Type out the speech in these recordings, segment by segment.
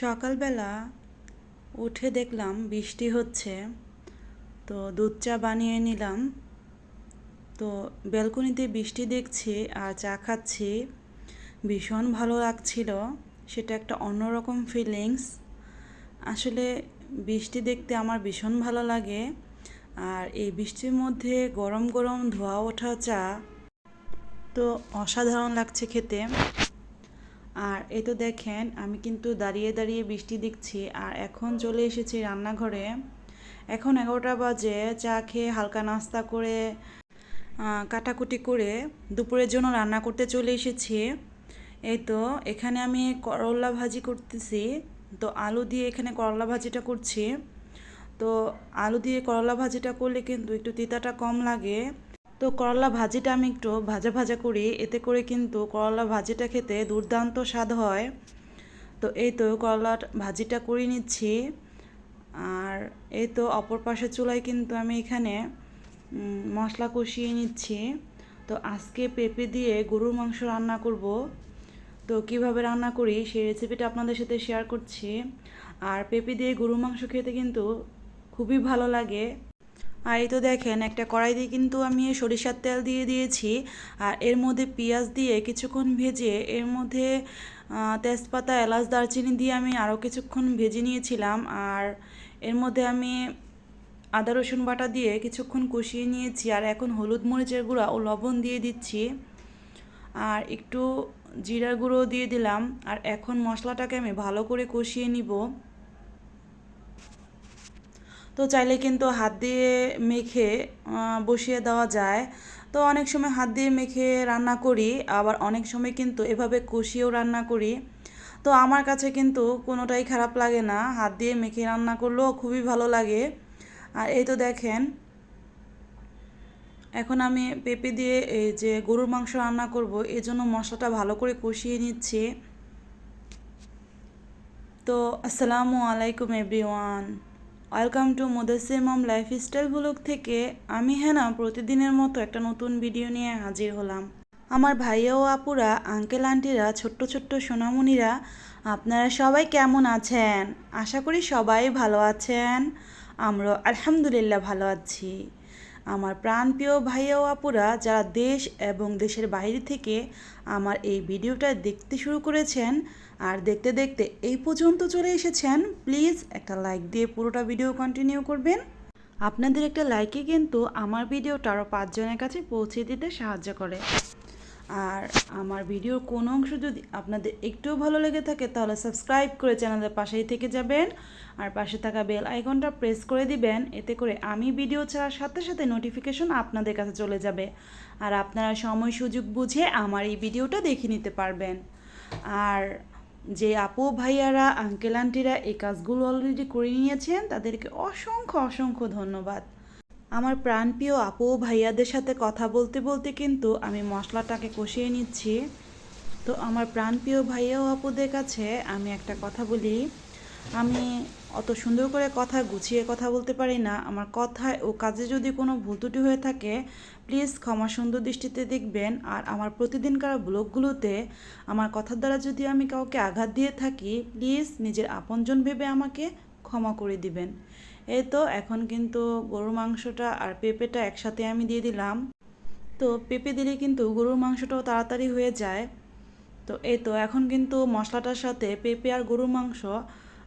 সকালবেলা উঠে দেখলাম বৃষ্টি হচ্ছে, তো দুধ চা বানিয়ে নিলাম। তো ব্যালকনিতে বৃষ্টি দেখছি আর চা খাচ্ছি, ভীষণ ভালো লাগছিল। সেটা একটা অন্যরকম ফিলিংস আসলে বৃষ্টি দেখতে আমার ভীষণ ভালো লাগে। আর এই বৃষ্টির মধ্যে গরম গরম ধোয়া ওঠা চা তো অসাধারণ লাগছে খেতে। আর এই তো দেখেন, আমি কিন্তু দাঁড়িয়ে দাঁড়িয়ে বৃষ্টি দেখছি, আর এখন চলে এসেছি রান্নাঘরে। এখন এগারোটা বাজে, চা খেয়ে হালকা নাস্তা করে কাটাকুটি করে দুপুরের জন্য রান্না করতে চলে এসেছি। এই তো, এখানে আমি করলা ভাজি করতেছি। তো আলু দিয়ে এখানে করলা ভাজিটা করছি। তো আলু দিয়ে করলা ভাজিটা করলে কিন্তু একটু তিতাটা কম লাগে। তো করলা ভাজিটা আমি একটু ভাজা ভাজা করি, এতে করে কিন্তু করলা ভাজিটা খেতে দুর্দান্ত স্বাদ হয়। তো এই তো করলা ভাজিটা করে নিচ্ছি। আর এই তো অপর পাশের চুলায় কিন্তু আমি এখানে মশলা কষিয়ে নিচ্ছি। তো আজকে পেঁপে দিয়ে গরুর মাংস রান্না করব। তো কীভাবে রান্না করি সেই রেসিপিটা আপনাদের সাথে শেয়ার করছি। আর পেঁপে দিয়ে গরুর মাংস খেতে কিন্তু খুবই ভালো লাগে। আর এই তো দেখেন, একটা কড়াই দিয়ে কিন্তু আমি সরিষার তেল দিয়ে দিয়েছি। আর এর মধ্যে পেঁয়াজ দিয়ে কিছুক্ষণ ভেজে, এর মধ্যে তেজপাতা, এলাচ, দারচিনি দিয়ে আমি আরও কিছুক্ষণ ভেজে নিয়েছিলাম। আর এর মধ্যে আমি আদা, রসুন বাটা দিয়ে কিছুক্ষণ কষিয়ে নিয়েছি। আর এখন হলুদ মরিচের গুঁড়া ও লবণ দিয়ে দিচ্ছি। আর একটু জিরা গুঁড়ো দিয়ে দিলাম। আর এখন মশলাটাকে আমি ভালো করে কষিয়ে নিব। তো চাইলে কিন্তু হাত দিয়ে মেখে বসিয়ে দেওয়া যায়। তো অনেক সময় হাত দিয়ে মেখে রান্না করি, আবার অনেক সময় কিন্তু এভাবে কষিয়েও রান্না করি। তো আমার কাছে কিন্তু কোনোটাই খারাপ লাগে না। হাত দিয়ে মেখে রান্না করলেও খুবই ভালো লাগে। আর এই তো দেখেন, এখন আমি পেঁপে দিয়ে এই যে গরুর মাংস রান্না করব এই জন্য মশলাটা ভালো করে কষিয়ে নিচ্ছি। তো আসসালামু আলাইকুম everyone. Welcome to Modassir mom lifestyle blog থেকে আমি হেনা প্রতিদিনের মতো একটা নতুন ভিডিও নিয়ে হাজির হলাম। আমার ভাইয়া ও আপুরা, আঙ্কেল আন্টিরা, ছোট্ট ছোট্ট সোনামণিরা, আপনারা সবাই কেমন আছেন? আশা করি সবাই ভালো আছেন। আমরা আলহামদুলিল্লাহ ভালো আছি। আমার প্রাণপ্রিয় ভাইয়া ও আপুরা, যারা দেশ এবং দেশের বাইরে থেকে আমার এই ভিডিওটা দেখতে শুরু করেছেন আর দেখতে দেখতে এই পর্যন্ত চলে এসেছেন, প্লিজ একটা লাইক দিয়ে পুরোটা ভিডিও কন্টিনিউ করবেন। আপনাদের একটা লাইকে কিন্তু আমার ভিডিওটা আরও পাঁচজনের কাছে পৌঁছে দিতে সাহায্য করে। আর আমার ভিডিওর কোনো অংশ যদি আপনাদের একটুও ভালো লেগে থাকে, তাহলে সাবস্ক্রাইব করে চ্যানেলের পাশেই থেকে যাবেন। আর পাশে থাকা বেল আইকনটা প্রেস করে দিবেন, এতে করে আমি ভিডিও ছাড়ার সাথে সাথে নোটিফিকেশন আপনাদের কাছে চলে যাবে। আর আপনারা সময় সুযোগ বুঝে আমার এই ভিডিওটা দেখে নিতে পারবেন। আর যে আপু, ভাইয়ারা আঙ্কেল আন্টিরা এই কাজগুলো অলরেডি করে নিয়েছেন, তাদেরকে অসংখ্য অসংখ্য ধন্যবাদ। আমার প্রাণপ্রিয় আপু ভাইয়াদের সাথে কথা বলতে বলতে কিন্তু আমি মশলাটাকে কষিয়ে নিচ্ছি। তো আমার প্রাণপ্রিয় ভাইয়া ও আপুদের কাছে আমি একটা কথা বলি। আমি অত সুন্দর করে কথা গুছিয়ে কথা বলতে পারি না। আমার কথায় ও কাজে যদি কোনো ভুল ত্রুটি হয়ে থাকে, প্লিজ ক্ষমা সুন্দর দৃষ্টিতে দেখবেন। আর আমার প্রতিদিনকার ব্লগগুলোতে আমার কথার দ্বারা যদি আমি কাউকে আঘাত দিয়ে থাকি, প্লিজ নিজের আপনজন ভেবে আমাকে ক্ষমা করে দিবেন। এই তো, এখন কিন্তু গরুর মাংসটা আর পেঁপেটা একসাথে আমি দিয়ে দিলাম। তো পেঁপে দিলে কিন্তু গরুর মাংসটাও তাড়াতাড়ি হয়ে যায়। তো এই তো, এখন কিন্তু মশলাটার সাথে পেঁপে আর গরুর মাংস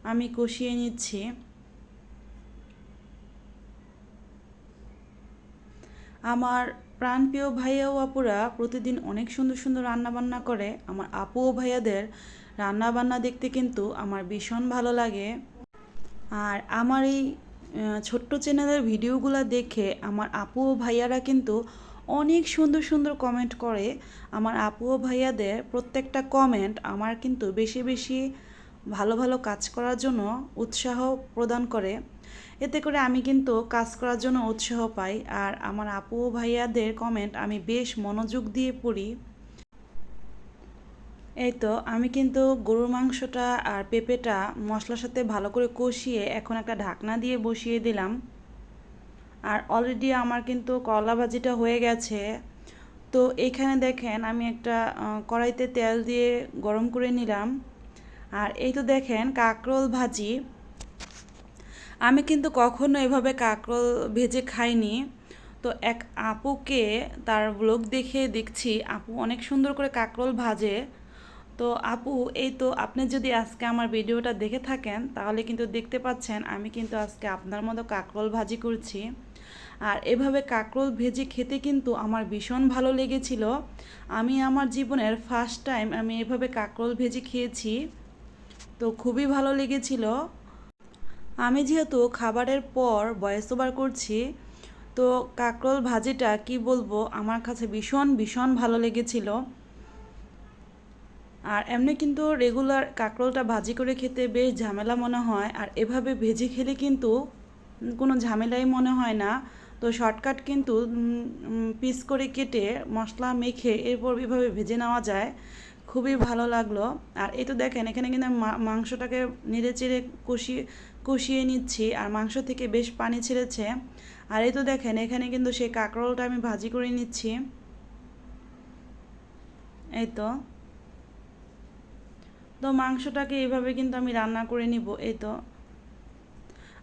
আমি কষিয়ে নিচ্ছি। আমার প্রাণপ্রিয় ভাইয়া ও আপুরা প্রতিদিন অনেক সুন্দর সুন্দর রান্না বান্না করে। আমার আপু ও ভাইয়াদের রান্না বান্না দেখতে কিন্তু আমার ভীষণ ভালো লাগে। আর আমার এই ছোট্ট চ্যানেলের ভিডিওগুলো দেখে আমার আপু ও ভাইয়ারা কিন্তু অনেক সুন্দর সুন্দর কমেন্ট করে। আমার আপু ও ভাইয়াদের প্রত্যেকটা কমেন্ট আমার কিন্তু বেশি বেশি ভালো ভালো কাজ করার জন্য উৎসাহ প্রদান করে। এতে করে আমি কিন্তু কাজ করার জন্য উৎসাহ পাই। আর আমার আপু ও ভাইয়াদের কমেন্ট আমি বেশ মনোযোগ দিয়ে পড়ি। এই তো, আমি কিন্তু গরুর মাংসটা আর পেঁপেটা মশলার সাথে ভালো করে কষিয়ে এখন একটা ঢাকনা দিয়ে বসিয়ে দিলাম। আর অলরেডি আমার কিন্তু করলা ভাজিটা হয়ে গেছে। তো এখানে দেখেন আমি একটা কড়াইতে তেল দিয়ে গরম করে নিলাম। আর এই তো দেখেন কাঁকরোল ভাজি। আমি কিন্তু কখনো এভাবে কাঁকরোল ভেজে খাইনি। তো এক আপুকে তার ব্লগ দেখে দেখছি, আপু অনেক সুন্দর করে কাঁকরোল ভাজে। তো আপু, এই তো আপনি যদি আজকে আমার ভিডিওটা দেখে থাকেন, তাহলে কিন্তু দেখতে পাচ্ছেন আমি কিন্তু আজকে আপনার মতো কাঁকরোল ভাজি করছি। আর এভাবে কাঁকরোল ভেজে খেতে কিন্তু আমার ভীষণ ভালো লেগেছিল। আমি আমার জীবনের ফার্স্ট টাইম আমি এভাবে কাঁকরোল ভেজে খেয়েছি, তো খুবই ভালো লেগেছিল। আমি যেহেতু খাবারের পর ভয়েস ওভার করছি, তো কাঁকরোল ভাজিটা কি বলব, আমার কাছে ভীষণ ভীষণ ভালো লেগেছিল। আর এমনি কিন্তু রেগুলার কাঁকরোলটা ভাজি করে খেতে বেশ ঝামেলা মনে হয়। আর এভাবে ভেজে খেলে কিন্তু কোনো ঝামেলাই মনে হয় না। তো শর্টকাট কিন্তু পিস করে কেটে মশলা মেখে এরপর এভাবে ভেজে নেওয়া যায়। খুবই ভালো লাগল। আর এই তো দেখেন, এখানে কিন্তু মাংসটাকে নেড়ে চেড়ে কষিয়ে কষিয়ে নিচ্ছি আর মাংস থেকে বেশ পানি ছেড়েছে। আর এই তো দেখেন, এখানে কিন্তু সেই কাঁকরোলটা আমি ভাজি করে নিচ্ছি। এই তো। তো মাংসটাকে এইভাবে কিন্তু আমি রান্না করে নিব, এই তো।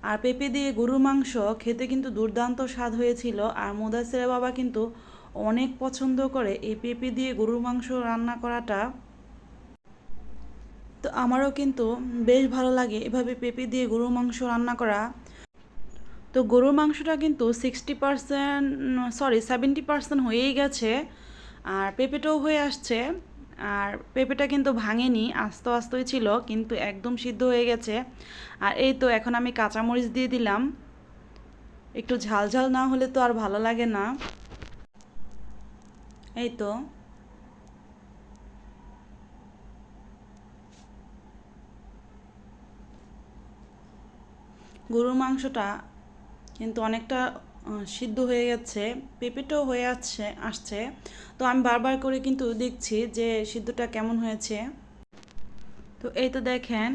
আর পেঁপে দিয়ে গরুর মাংস খেতে কিন্তু দুর্দান্ত স্বাদ হয়েছিল। আর মুদাসেরা বাবা কিন্তু অনেক পছন্দ করে এই পেঁপে দিয়ে গরুর মাংস রান্না করাটা। তো আমারও কিন্তু বেশ ভালো লাগে এভাবে পেঁপে দিয়ে গরুর মাংস রান্না করা। তো গরুর মাংসটা কিন্তু sixty percent sorry seventy percent হয়েই গেছে। আর পেঁপেটাও হয়ে আসছে। আর পেঁপেটা কিন্তু ভাঙেনি, আস্তে আস্তই ছিল, কিন্তু একদম সিদ্ধ হয়ে গেছে। আর এই তো এখন আমি কাঁচামরিচ দিয়ে দিলাম। একটু ঝাল ঝাল না হলে তো আর ভালো লাগে না। এই তো। গরুর মাংসটা কিন্তু অনেকটা সিদ্ধ হয়ে গেছে, পেঁপেটাও হয়ে আসছে আসছে। তো আমি বারবার করে কিন্তু দেখছি যে সিদ্ধটা কেমন হয়েছে। তো এই তো দেখেন,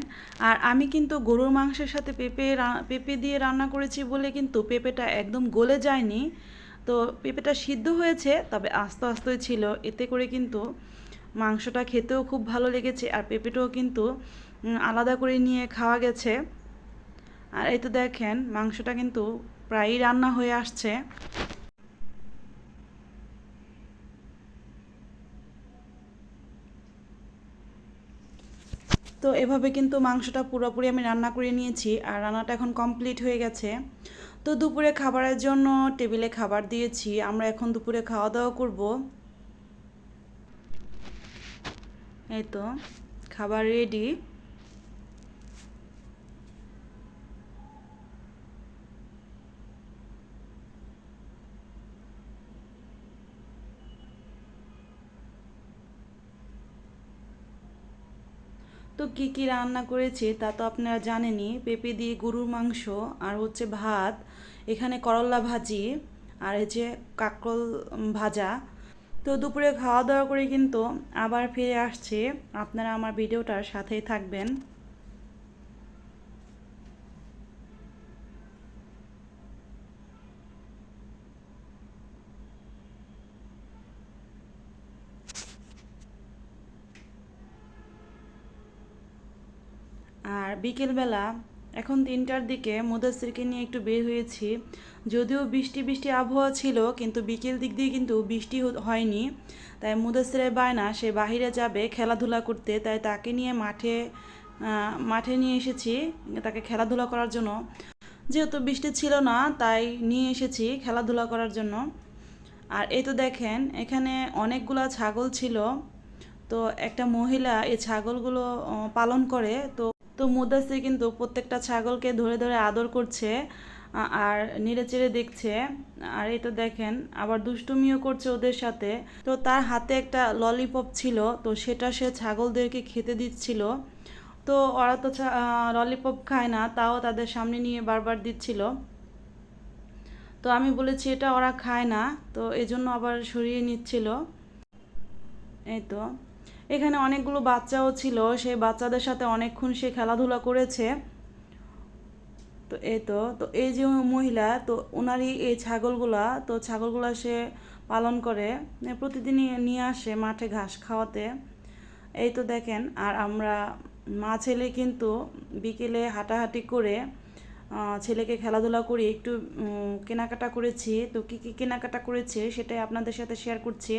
আর আমি কিন্তু গরুর মাংসের সাথে পেঁপে পেঁপে দিয়ে রান্না করেছি বলে কিন্তু পেঁপেটা একদম গলে যায়নি। তো পেঁপেটা সিদ্ধ হয়েছে, তবে আস্তে আস্তে ছিল। এতে করে কিন্তু মাংসটা খেতেও খুব ভালো লেগেছে, আর পেঁপেটাও কিন্তু আলাদা করে নিয়ে খাওয়া গেছে। আর এই তো দেখেন, মাংসটা কিন্তু প্রায়ই রান্না হয়ে আসছে। তো এভাবে কিন্তু মাংসটা পুরোপুরি আমি রান্না করে নিয়েছি আর রান্নাটা এখন কমপ্লিট হয়ে গেছে। তো দুপুরে খাবারের জন্য টেবিলে খাবার দিয়েছি। আমরা এখন দুপুরে খাওয়া দাওয়া করব। এই তো, খাবার রেডি তো কি কি রান্না করেছি তা তো আপনারা জানেনই। পেঁপে দিয়ে গরুর মাংস, আর হচ্ছে ভাত, এখানে করল্লা ভাজি, আর এই যে কাকরল ভাজা। তো দুপুরে খাওয়া দাওয়া করে কিন্তু আবার ফিরে আসছে। আপনারা আমার ভিডিওটার সাথেই থাকবেন। আর বিকেলবেলা এখন তিনটার দিকে মুদাসিরকে নিয়ে একটু বের হয়েছি। যদিও বৃষ্টি বৃষ্টি আবহাওয়া ছিল, কিন্তু বিকেল দিক দিয়ে কিন্তু বৃষ্টি হয়নি। তাই মুদাসিরের বায়না, সে বাহিরে যাবে খেলাধুলা করতে, তাই তাকে নিয়ে মাঠে মাঠে নিয়ে এসেছি, তাকে খেলাধুলা করার জন্য। যেহেতু বৃষ্টি ছিল না, তাই নিয়ে এসেছি খেলাধুলা করার জন্য। আর এই তো দেখেন, এখানে অনেকগুলা ছাগল ছিল। তো একটা মহিলা এই ছাগলগুলো পালন করে, তো তো মুদাসির কিন্তু প্রত্যেকটা ছাগলকে ধরে ধরে আদর করছে আর নেড়ে চেড়ে দেখছে। আর এই তো দেখেন, আবার দুষ্টুমিও করছে ওদের সাথে। তো তার হাতে একটা ললিপপ ছিল, তো সেটা সে ছাগলদেরকে খেতে দিচ্ছিল। তো ওরা তো ললিপপ খায় না, তাও তাদের সামনে নিয়ে বারবার দিচ্ছিল। তো আমি বলেছি, এটা ওরা খায় না। তো এজন্য আবার সরিয়ে নিচ্ছিল। এই তো। এখানে অনেকগুলো বাচ্চাও ছিল, সেই বাচ্চাদের সাথে অনেকক্ষণ সে খেলাধুলা করেছে। তো এই তো তো এই যে মহিলা, তো ওনারই এই ছাগলগুলা, তো ছাগলগুলা সে পালন করে প্রতিদিনই নিয়ে আসে মাঠে ঘাস খাওয়াতে। এই তো দেখেন, আর আমরা, মা ছেলে কিন্তু বিকেলে হাঁটাহাঁটি করে ছেলেকে খেলাধুলা করে একটু কেনাকাটা করেছি। তো কী কী কেনাকাটা করেছে সেটাই আপনাদের সাথে শেয়ার করছি।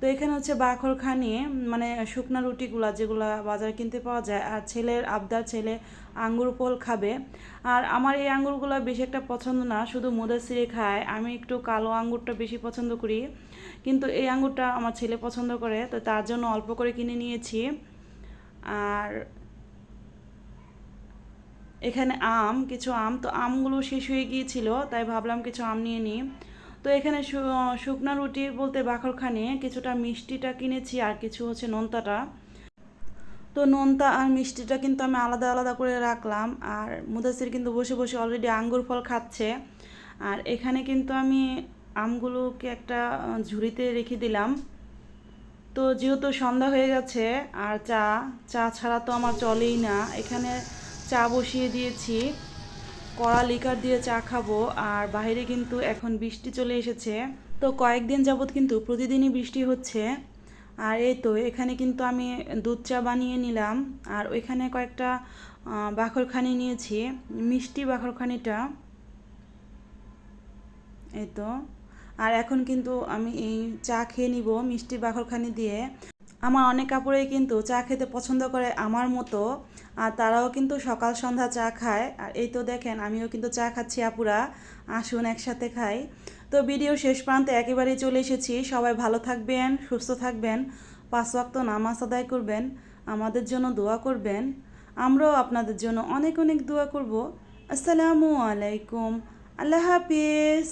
তো এখানে হচ্ছে বাখরখানি মানে শুকনা রুটিগুলা যেগুলা বাজারে কিনতে পাওয়া যায়, আর ছেলের আবদার ছেলে আঙ্গুর ফল খাবে। আর আমার এই আঙ্গুরগুলো বেশি একটা পছন্দ না, শুধু মুদাসিরে খায়। আমি একটু কালো আঙ্গুরটা বেশি পছন্দ করি। কিন্তু এই আঙ্গুরটা আমার ছেলে পছন্দ করে, তো তার জন্য অল্প করে কিনে নিয়েছি। আর এখানে আম, কিছু আম, তো আমগুলো শেষ হয়ে গিয়েছিল, তাই ভাবলাম কিছু আম নিয়ে নিই। তো এখানে শুকনা রুটি বলতে বাখরখানে কিছুটা মিষ্টিটা কিনেছি আর কিছু হচ্ছে নোনতাটা। তো নোনতা আর মিষ্টিটা কিন্তু আমি আলাদা আলাদা করে রাখলাম আর মুদাসির কিন্তু বসে বসে অলরেডি আঙ্গুর ফল খাচ্ছে। আর এখানে কিন্তু আমি আমগুলোকে একটা ঝুড়িতে রেখে দিলাম। তো যেহেতু সন্ধ্যা হয়ে গেছে আর চা চা ছাড়া তো আমার চলেই না, এখানে চা বসিয়ে দিয়েছি। কড়া লিকার দিয়ে চা খাব, আর বাইরে কিন্তু এখন বৃষ্টি চলে এসেছে। তো কয়েকদিন যাবৎ কিন্তু প্রতিদিনই বৃষ্টি হচ্ছে। আর এই তো, এখানে কিন্তু আমি দুধ চা বানিয়ে নিলাম, আর ওইখানে কয়েকটা বাখরখানি নিয়েছি, মিষ্টি বাখরখানিটা। এই তো, আর এখন কিন্তু আমি এই চা খেয়ে নিব মিষ্টি বাখরখানি দিয়ে। আমার অনেক কাপড়েই কিন্তু চা খেতে পছন্দ করে আমার মতো, আর তারাও কিন্তু সকাল সন্ধ্যা চা খায়। আর এই তো দেখেন, আমিও কিন্তু চা খাচ্ছি, আপুরা। আসুন, একসাথে খাই। তো ভিডিও শেষ প্রান্তে একেবারেই চলে এসেছি। সবাই ভালো থাকবেন, সুস্থ থাকবেন, পাঁচ ওয়াক্ত নামাজ আদায় করবেন, আমাদের জন্য দোয়া করবেন। আমরাও আপনাদের জন্য অনেক অনেক দোয়া করব। আসসালামু আলাইকুম। আল্লাহ হাফিজ।